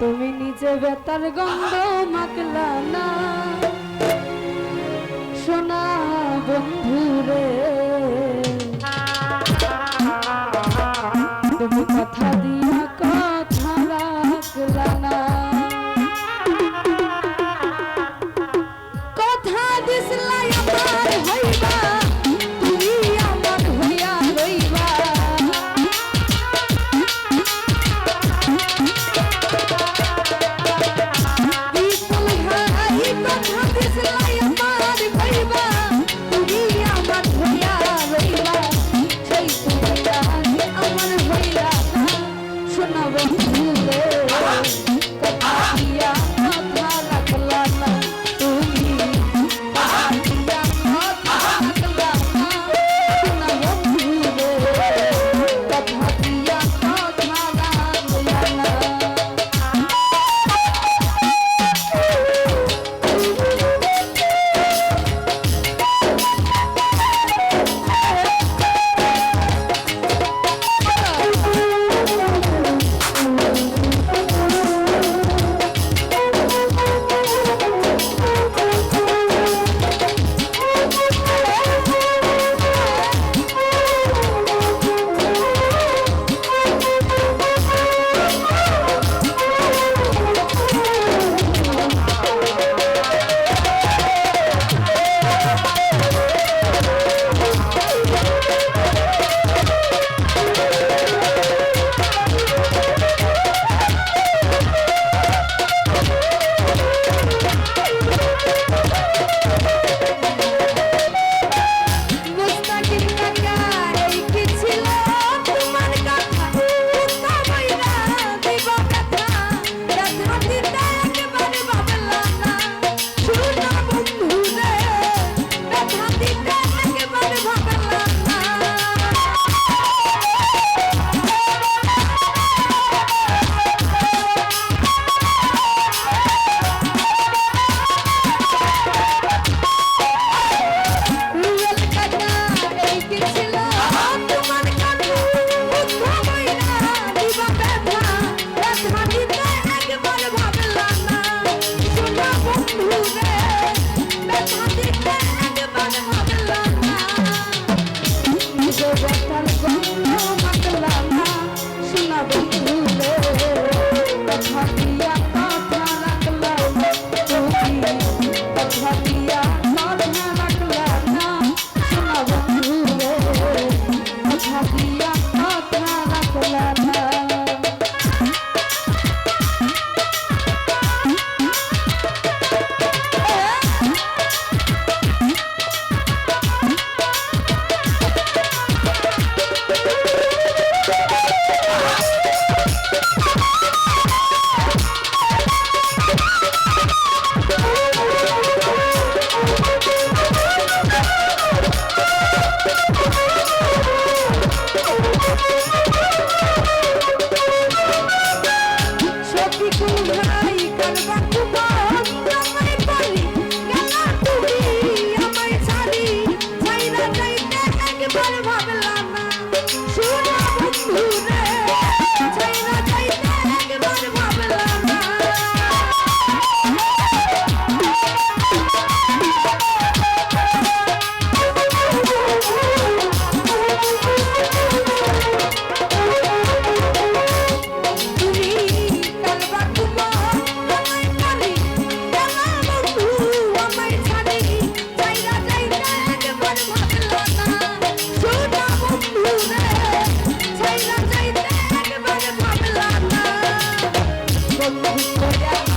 তুমি নিজে বেতার গন্ধ মাকলা না। সোনা বন্ধুরে তুমি কথা দিয়া কথা রাখলা না। কথা দিসলাই আমার হইবা Thank you.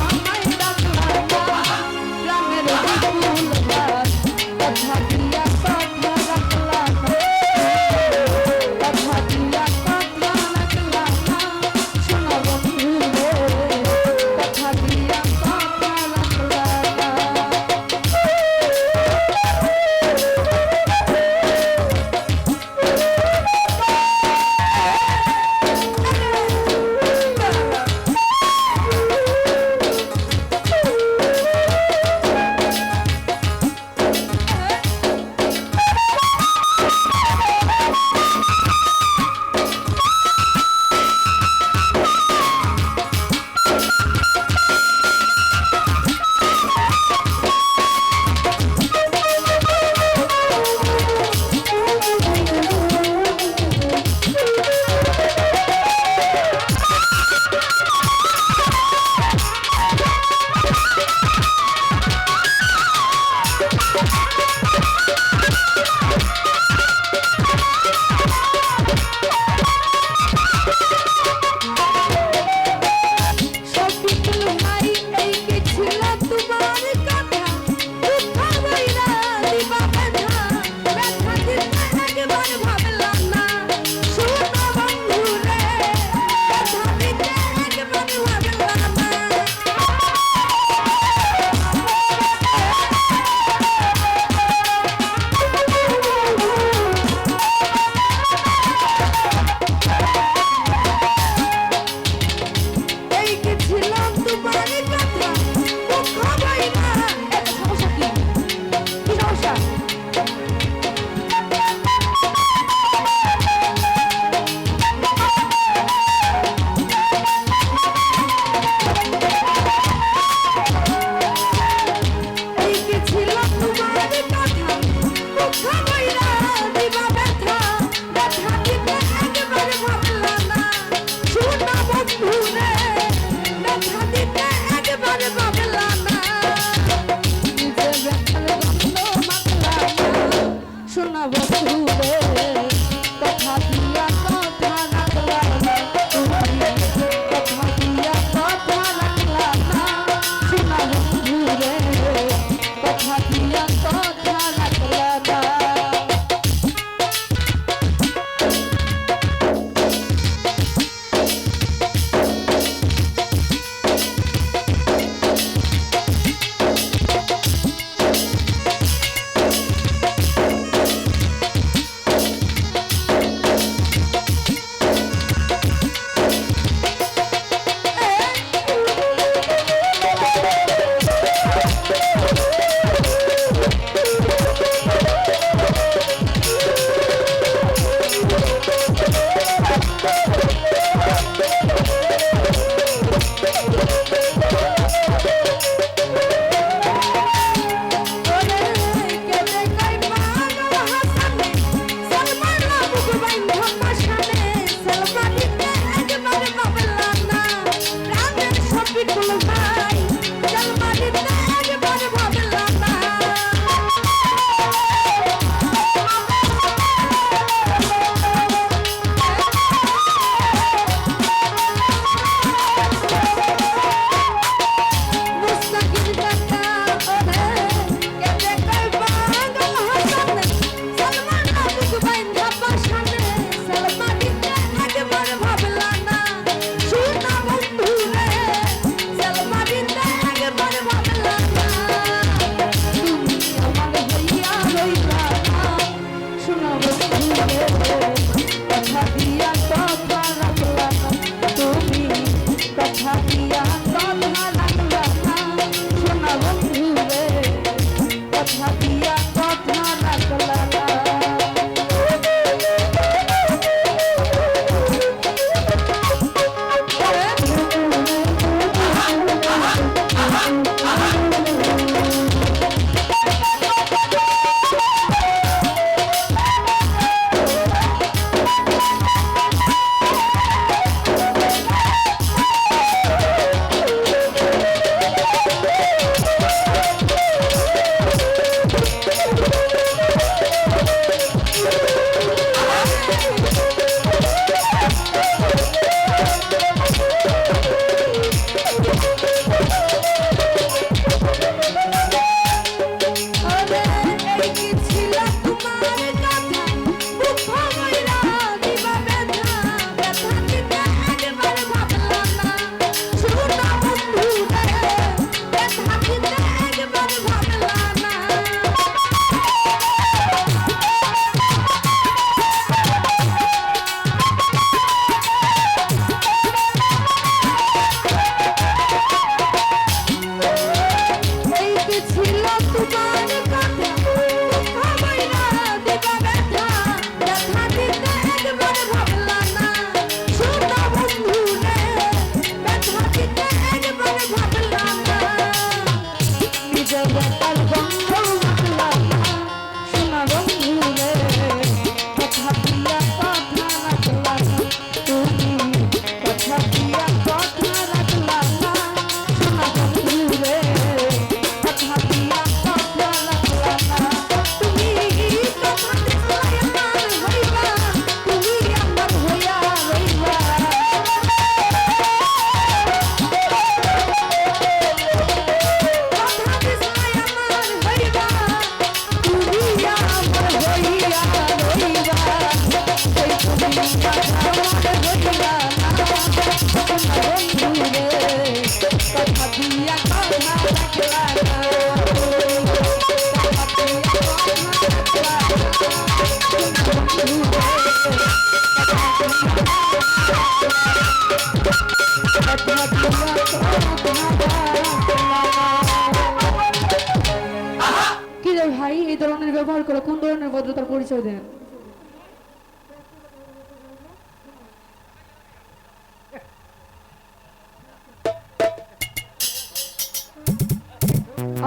কি রে ভাই, এই ধরনের ব্যবহার করে কোন ধরনের ভদ্রতার পরিচয় দেন?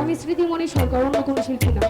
আমি স্মৃতিমণি সরকার, অন্য কোনো শিল্পী না।